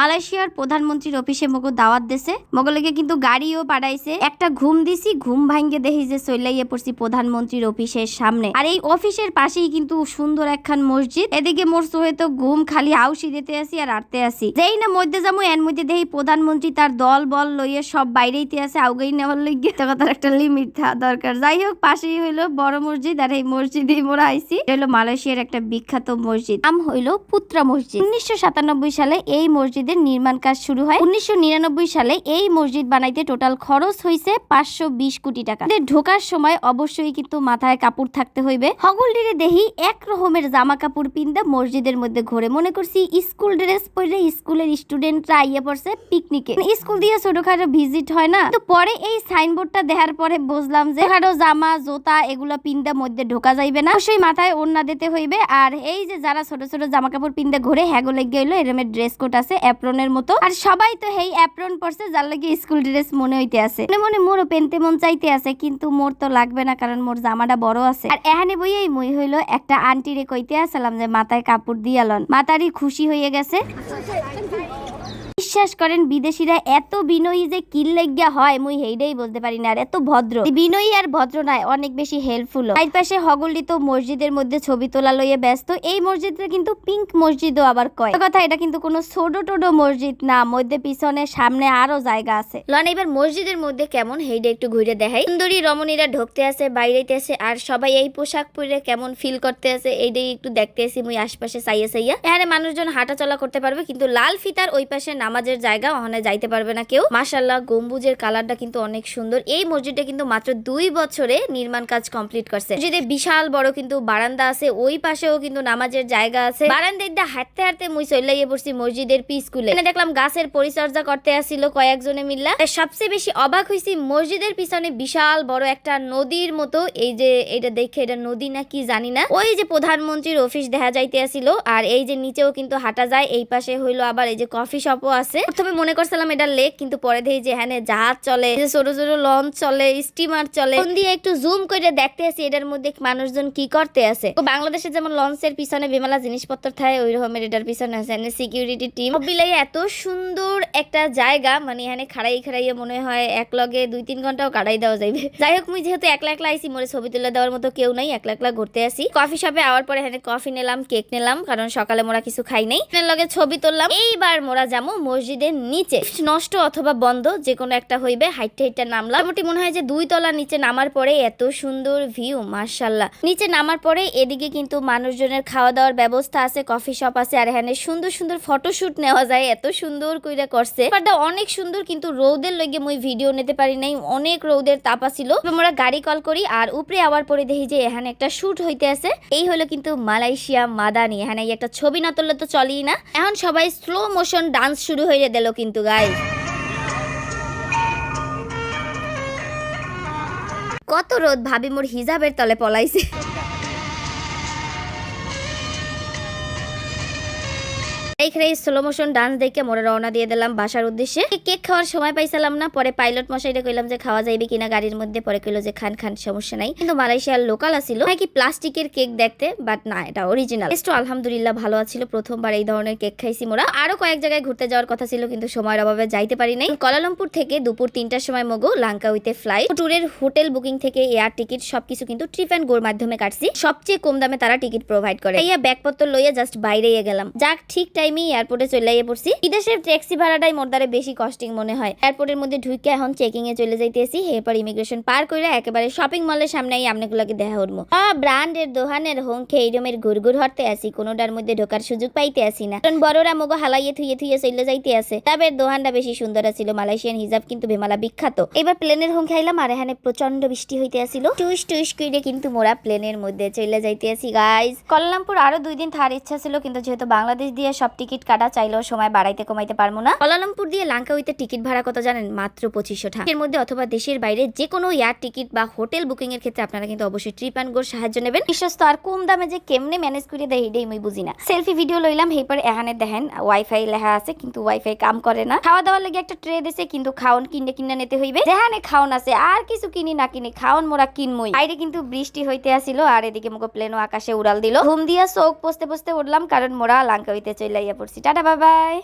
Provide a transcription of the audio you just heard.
মালয়েশিয়ার প্রধানমন্ত্রীর অফিসে মগো দাওয়াত দেছে। মগলকে কিন্তু গাড়িও পাঠাইছে। একটা ঘুম দিছি, ঘুম ভাঙ্গে দেখি যে চইলাইয়ে পড়ছি প্রধানমন্ত্রীর অফিসের সামনে। আর এই অফিসের পাশেই কিন্তু সুন্দর একখান মসজিদ। এদিকে মোর হয়তো ঘুম খালি হাউসি দিতে আসি আর আটতে আসি। যেই না মধ্যে যাব এর মধ্যে দেখি প্রধানমন্ত্রী তার দল, বল লইয়ে সব বাইরেইতে আছে আউগাই নেওয়ার লইগে তো তার একটা লিমিট থাকা দরকার। যাই হোক, পাশেই হইল বড় মসজিদ আর এই মসজিদে মোরা আইছি। হলো মালয়েশিয়ার একটা বিখ্যাত মসজিদ। নাম হইল পুত্রা মসজিদ। উনিশশো সাতানব্বই সালে এই মসজিদের নির্মাণ কাজ শুরু হয়। উনিশশো নিরানব্বই সালে এই মসজিদ বানাইতে টোটাল খরচ হয়েছে পাঁচশো বিশ কোটি টাকা। ঢোকার সময় অবশ্যই কিন্তু মাথায় কাপড় থাকতে হইবে। হগলডিরে দেহি এক রকমের জামা কাপড় পিন্দা মসজিদের মধ্যে ঘোরে। মনে করছি স্কুল ড্রেস পরে স্কুলের স্টুডেন্টরা আইয়া পড়ছে পিকনিকে। স্কুল দিয়ে ছোটখাটো ভিজিট হয় না। তো পরে এই সাইনবোর্ডটা দেখার পরে বুঝলাম যে কারও জামা, জোতা এগুলো পিন্দা মধ্যে ঢোকা যাইবে না। অবশ্যই মাথায় ওড়না দিতে হইবে। আর এই যে যারা ছোট ছোট জামা কাপড় পিন্দে ঘুরে, হ্যাগো লেগে হইল এরমের ড্রেস কোড আছে অ্যাপ্রনের মতো। আর সবাই তো হেই অ্যাপ্রন পরছে, যার লাগে স্কুল ড্রেস মনে হইতে আছে। মনে মনে মোরও পেনতে মন চাইতে আছে, কিন্তু মোর তো লাগবে না, কারণ মোর জামাটা বড় আছে। আর এহানে বইয়েই মই হইল একটা আন্টিরে কইতে আসলাম যে, মাথায় কাপড় দিয়ালন মাতারি খুশি হয়ে গেছে। বিশ্বাস করেন, বিদেশিরা এত বিনয়ী যে কিল লেগিয়া হয়, মুই হেইডাই বলতে পারি না। আর এত ভদ্র। বিনয়ী আর ভদ্র নয়, অনেক বেশি হেল্পফুল তাই পাশে হগলিত মসজিদের মধ্যে ছবি তোলা লইয়ে ব্যস্ত, এই মসজিদটা কিন্তু পিঙ্ক মসজিদও আবার কয়। কথা, এটা কিন্তু কোনো ছোট টোটো মসজিদ না, মধ্যে পিছনে, সামনে আরও জায়গা আছে। লন, এবার মসজিদের মধ্যে কেমন? হেইডা একটু ঘুরে দেখাই। সুন্দরী রমণীরা ঢুকতে আছে, বাইরেতে আছে, আর সবাই এই পোশাক পরে কেমন ফিল করতে আছে এইটাই একটু দেখতে আসি, মুই আশপাশে সাইয়া সাইয়া এখানে মানুষজন হাঁটা চলা করতে পারবে, কিন্তু লাল ফিতার ওই পাশে নামাজের জায়গা, ওখানে যাইতে পারবে না কেউ। মাশাল্লাহ গম্বুজের কালারটা কিন্তু অনেক সুন্দর। এই মসজিদটা কিন্তু মাত্র দুই বছরে নির্মাণ কাজ কমপ্লিট করছে। মসজিদে বিশাল বড় কিন্তু বারান্দা আছে, ওই পাশেও কিন্তু নামাজের জায়গা আছে। বারান্দায় দিয়ে হাঁটতে হাঁটতে মুই চলাইয়ে পড়ছি মসজিদের পি স্কুলে দেখলাম গাছের পরিচর্যা করতে আসছিল কয়েকজনে মিল্লা। সবচেয়ে বেশি অবাক হয়েছি মসজিদের পিছনে বিশাল বড় একটা নদীর মতো। এই যে এটা দেখে এটা নদী না কি জানি না। ওই যে প্রধানমন্ত্রীর অফিস দেখা যাইতে আসিল, আর এই যে নিচেও কিন্তু হাঁটা যায়, এই পাশে হইল আবার এই যে কফি শপও আছে। প্রথমে মনে করছিলাম এটা লেক কিন্তু পরে দেখি যে হ্যাঁ জাহাজ চলে ছোট ছোট লঞ্চ চলে স্টিমার চলে। ফোন দিয়ে একটু জুম করে দেখতে আসি এটার মধ্যে মানুষজন কি করতে আছে। তো বাংলাদেশে যেমন লঞ্চের পিছনে বিমালা জিনিসপত্র থাকে, ওই রকমের এটার পিছনে আছে। সিকিউরিটি টিম বিলাই এত সুন্দর একটা জায়গা মানে এখানে খাড়াই খাড়াইয়ে মনে হয় এক লগে দুই তিন ঘন্টাও কাটাই দেওয়া যাইবে যাই হোক মুই যেহেতু একলা একলা আইসি, মোরে ছবি তুলে দেওয়ার মতো কেউ নাই, একলা একলা ঘুরতে আসি। কফি শপে আওয়ার পরে এখানে কফি নিলাম কেক নিলাম, কারণ সকালে মোরা কিছু খাই নাই। লগে ছবি তুললাম। এইবার মোরা যাব মসজিদের নিচে। নষ্ট অথবা বন্ধ যে কোনো একটা হইবে। হাইটে হাইটে নামলাম মোটামুটি মনে হয় যে দুই তলা নিচে নামার পরে এত সুন্দর ভিউ মার্শাল্লাহ নিচে নামার পরে এদিকে কিন্তু মানুষজনের খাওয়া দাওয়ার ব্যবস্থা আছে, কফি শপ আছে, আর এখানে সুন্দর সুন্দর ফটোশুট নেওয়া যায়, এত সুন্দর কইরা করছে। ব্যাপারটা অনেক সুন্দর, কিন্তু রৌদের লগে মুই ভিডিও নিতে পারি নাই। অনেক রৌদের তাপা ছিল আমরা গাড়ি কল করি, আর উপরে আবার পরে দেখি যে এখানে একটা শুট হইতে আছে। এই হলো কিন্তু মালয়েশিয়া মাদানি। এখানে একটা ছবি না তুললে তো চলেই না। এখন সবাই স্লো মোশন ডান্স শুরু হয়ে দিল কিন্তু গাই কত রোদ ভাবি মোর হিজাবের তলে পলাইছে। এইখানে স্লো মোশন ডান্স দেখে মোরা রওনা দিয়ে দিলাম বাসার উদ্দেশ্যে। কেক খাওয়ার সময় পাইছিলাম না, পরে পাইলট মশাইটা কইলাম যে খাওয়া যাইবে কিনা গাড়ির মধ্যে, পরে কইলো যে খান খান, সমস্যা নাই। কিন্তু মালয়েশিয়ার লোকাল আসিল কি প্লাস্টিকের কেক দেখতে বাট না, এটা অরিজিনাল টেস্টও আলহামদুলিল্লাহ ভালো আছিল, প্রথমবার এই ধরনের কেক খাইছি মোরা। আরও কয়েক জায়গায় ঘুরতে যাওয়ার কথা ছিল, কিন্তু সময়ের অভাবে যাইতে পারি নাই। কলালামপুর থেকে দুপুর তিনটার সময় মগো লাঙ্কা উইতে ফ্লাইট ট্যুরের হোটেল বুকিং থেকে এয়ার টিকিট সবকিছু কিন্তু ট্রিপ অ্যান্ড গোর মাধ্যমে কাটছি। সবচেয়ে কম দামে তারা টিকিট প্রোভাইড করে। ইয়া ব্যাগপত্র লইয়া জাস্ট বাইরে গেলাম। যাক, ঠিক টাইমে এয়ারপোর্টে চলে পড়ছি। বিদেশের ট্যাক্সি ভাড়াটাই মোর দ্বারা বেশি কস্টিং মনে হয়। এয়ারপোর্টের মধ্যে ঢুকে এখন চেকিং এ চলে যাইতেছি। এরপর ইমিগ্রেশন পার করে একেবারে শপিং মলের সামনে আমনেগুলোকে দেখা উঠবো। ব্র্যান্ডের, দোহানের হোংখে এইরমের ঘুরঘুর হরতে আসি কোনোটার মধ্যে ঢোকার সুযোগ পাইতে আসি না। কারণ বড়রা মগো হালাইয়ে থুইয়ে থুইয়ে চলে যাইতে আছে তবে দোহানটা বেশি সুন্দর আছিল। মালয়েশিয়ান হিজাব কিন্তু বেমালা বিখ্যাত। এবার প্লেনের হোং খাইলাম আর এখানে প্রচণ্ড বৃষ্টি হইতে আসিল। টুইস টুইস কইরে কিন্তু মোরা প্লেনের মধ্যে চলে যাইতে আসি। গাইজ কল্লামপুর আরও দুই দিন থার ইচ্ছা ছিল, কিন্তু যেহেতু বাংলাদেশ দিয়ে সব টিকিট কাটা চাইলেও সময় বাড়াইতে কমাইতে পারব না। কলালামপুর দিয়ে লাঙ্কা হইতে টিকিট ভাড়া কত জানেন? মাত্র পঁচিশশো টাকা। এর মধ্যে অথবা দেশের বাইরে যে কোনো এয়ার টিকিট বা হোটেল বুকিং এর ক্ষেত্রে আপনারা কিন্তু অবশ্যই ট্রিপ অ্যান্ড গোর সাহায্য নেবেন। বিশ্বস্ত আর কম দামে যে কেমনে ম্যানেজ করে দেয় এটাই আমি বুঝি না। সেলফি ভিডিও লইলাম হেপার এখানে দেখেন ওয়াইফাই লেখা আছে কিন্তু ওয়াইফাই কাম করে না। খাওয়া দাওয়ার লাগে একটা ট্রে দিছে কিন্তু খাওন কিনে কিনে নিতে হইবে। যেখানে খাওন আছে আর কিছু কিনি না কিনি খাওন মোরা কিনমই। বাইরে কিন্তু বৃষ্টি হইতে আসিল আর এদিকে মুখো প্লেনও আকাশে উড়াল দিল। ঘুম দিয়া চোখ পোস্তে পোস্তে উঠলাম কারণ মোরা লাঙ্কা হইতে চলে পড়ছি। টাটা বাবাই